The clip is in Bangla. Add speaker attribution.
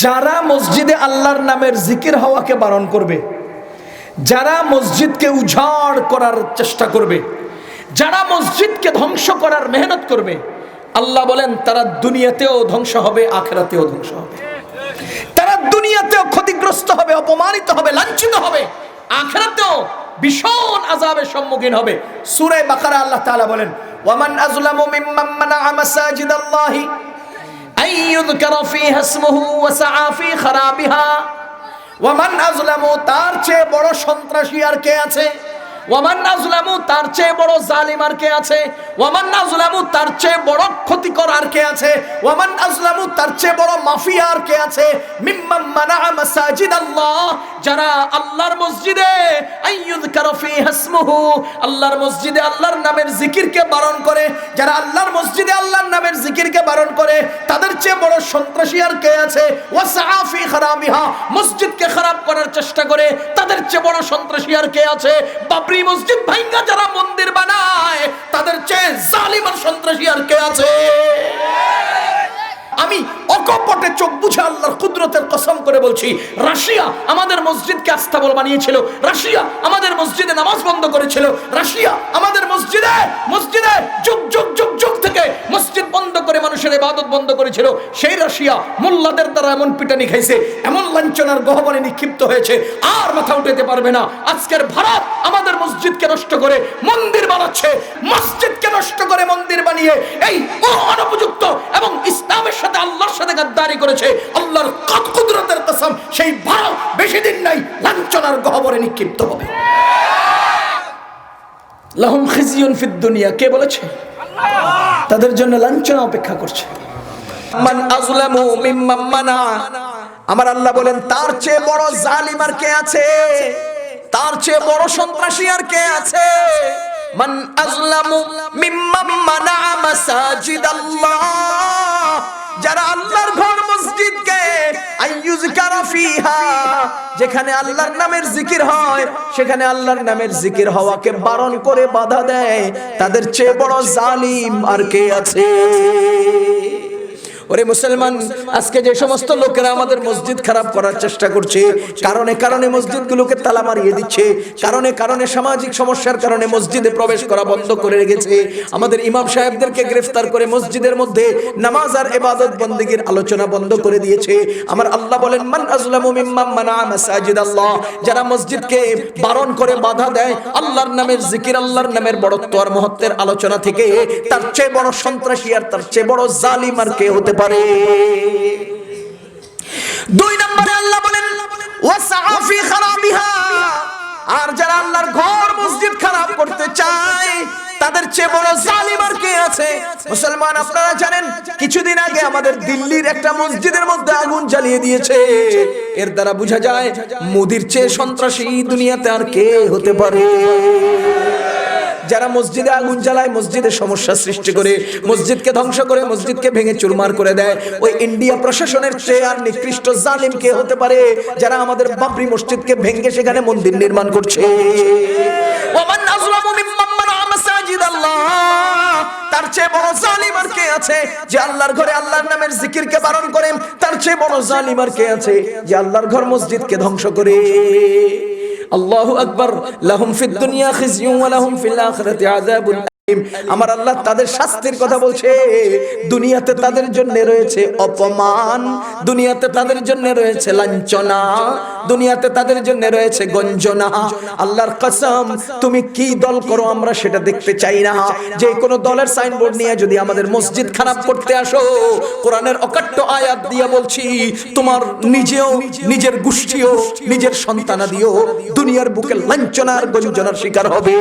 Speaker 1: যারা মসজিদে আল্লাহর নামের জিকির হওয়াকে বারণ করবে, যারা মসজিদকে উজাড় করার চেষ্টা করবে, যারা মসজিদকে ধ্বংস করার মেহনত করবে, আল্লাহ বলেন, তারা দুনিয়াতেও ধ্বংস হবে, আখেরাতেও ধ্বংস হবে। তারা দুনিয়াতেও ক্ষতিগ্রস্ত হবে, অপমানিত হবে, লাঞ্ছিত হবে, আখেরাতেও ভীষণ আজাবের সম্মুখীন হবে। সুরে বাকারা আল্লাহ তাআলা বলেন ওয়ামান আযলামু মিম্মান মানাআ মাসাজিদাল্লাহি তার চেয়ে বড় সন্ত্রাসী আর কে আছে? ওয়ামান আজলামু তার চেয়ে বড় জালিম আর কে আছে? ওয়ামান আজলামু তার চেয়ে বড় ক্ষতিকর আর কে আছে? ওয়ামান আজলামু তার চেয়ে বড় মাফিয়া আর কে আছে? মিম্মাম মানা মাসাজিদ আল্লাহ যারা আল্লাহর মসজিদে আইয়ুযকার ফীহা ইসমুহু, আল্লাহর মসজিদে আল্লাহর নামের জিকিরকে বারণ করে, যারা আল্লাহর মসজিদে আল্লাহর নামের জিকিরকে বারণ করে, তাদের চেয়ে বড় সন্ত্রাসী আর কে আছে? ওয়াসাফি খারাবিহা মসজিদকে খারাপ করার চেষ্টা করে তাদের চেয়ে বড় সন্ত্রাসী আর কে আছে? বাবরি মসজিদ ভাঙ্গা যারা মন্দির বানায়, তাদের চেয়ে জালিম আর সন্ত্রাসী আর কে আছে? আমি অকপটে চোখ বুঝে আল্লাহর কুদরতের কসম করে বলছি, রাশিয়া আমাদের মসজিদকে আস্থাবল বানিয়েছিল, রাশিয়া আমাদের মসজিদে নামাজ বন্ধ করেছিল, রাশিয়া আমাদের মসজিদে মসজিদে যুগ যুগ যুগ যুগ থেকে মসজিদ করে মানুষের ইবাদত বন্ধ করেছিল। সেই রাশিয়া মোল্লাদের দ্বারা এমন পিটানি খাইছে, এমন লাঞ্ছনার গহবরে নিক্ষিপ্ত হয়েছে, আর মাথা উঠাতে পারবে না। আজকের ভারত আমাদের মসজিদকে নষ্ট করে, মন্দির বানাচ্ছে, মসজিদকে নষ্ট করে মন্দির বানিয়ে এই অনুপযুক্ত এবং ইসলামের সাথে আল্লাহর সাথে গাদ্দারি করেছে। আল্লাহর কুদরতের কসম, সেই ভারত বেশি দিন নাই লাঞ্ছনার গহবরে নিক্ষিপ্ত হবে। লাহুম খিজিয়ুন ফিদ দুনিয়া, কে বলেছে? তাদের জন্য লাঞ্ছনা অপেক্ষা করছে। আমার আল্লাহ বলেন, তার চেয়ে বড় জালিম আর কে আছে? তার চেয়ে বড় সন্ত্রাসী আর কে আছে? আল্লাহ যারা আল্লাহর যেখানে আল্লাহর নামের জিকির হয়, সেখানে আল্লাহর নামের জিকির হওয়াকে বারণ করে বাধা দেয়। তাদের চেয়ে বড় জালিম আর কে আছে? ওরে মুসলমান, আজকে যে সমস্ত লোকেরা আমাদের মসজিদ খারাপ করার চেষ্টা করছে, কারণে কারণে মসজিদগুলোকে তালা মারিয়ে দিচ্ছে, কারণে কারণে সামাজিক সমস্যার কারণে মসজিদে প্রবেশ করা বন্ধ করে রেখেছে। আমাদের ইমাম সাহেবদেরকে গ্রেফতার করে মসজিদের মধ্যে নামাজ আর ইবাদত বন্দেগীর আলোচনা বন্ধ করে দিয়েছে। আমার আল্লাহ বলেন, মান আজলামু মিম্মান মানা মাসাজিদ আল্লাহ। যারা মসজিদকে বারণ করে বাধা দেয়, আল্লাহর নামের জিকির, আল্লাহর নামের বড়ত্ব আর মহত্বের আলোচনা থেকে তার চেয়ে বড় সন্ত্রাসী আর তার চেয়ে বড় জালিম আর কে হতে পারে? দুই নম্বরে আল্লাহ বলেন আর যারা আল্লাহর ঘর মসজিদ খারাপ করতে চায়, তাদের চেয়ে বড় জালিম আর কে আছে? মুসলমান, আপনারা জানেন, কিছুদিন আগে আমাদের দিল্লির একটা মসজিদের মধ্যে আগুন জ্বালিয়ে দিয়েছে। এর দ্বারা বোঝা যায়, মোদির চেয়ে সন্ত্রাসী দুনিয়াতে আর কে হতে পারে। যারা মসজিদে আগুন জ্বালায়, মসজিদে সমস্যা সৃষ্টি করে, মসজিদকে ধ্বংস করে, মসজিদকে ভেঙে চুরমার করে দেয়। ওই ইন্ডিয়া প্রশাসনের চেয়ে আর নিকৃষ্ট জালিম কে হতে পারে যারা আমাদের বাবরি মসজিদকে ভেঙে সেখানে মন্দির নির্মাণ করছে? তার চেয়ে বড় জালিম কে আছে যে আল্লাহর ঘরে আল্লাহর নামের জিকিরকে বারণ করে? তার চেয়ে বড় জালিম কে আছে যে আল্লাহর ঘর মসজিদকে ধ্বংস করে? আল্লাহু আকবার লাহুম ফিদ দুনিয়া খিজিয়ুন ওয়া লাহুম ফিল আখিরাতি আযাবুন আলীম। আমার আল্লাহ তাদের শাস্তির কথা বলছে। দুনিয়াতে তাদের জন্য রয়েছে অপমান, দুনিয়াতে তাদের জন্য রয়েছে লাঞ্ছনা, দুনিয়াতে তাদের জন্য রয়েছে গঞ্জনা। আল্লাহর কসম, তুমি কি দল করো আমরা সেটা দেখতে চাই না। যে কোনো দলের সাইনবোর্ড নিয়ে যদি আমাদের মসজিদ খারাপ করতে আসো, কোরআনের অকাট্য আয়াত দিয়ে বলছি, তোমার নিজেও, নিজের গোষ্ঠীও, নিজের সন্তানাদিও দুনিয়ার বুকে লাঞ্ছনার গঞ্জনার শিকার হবে।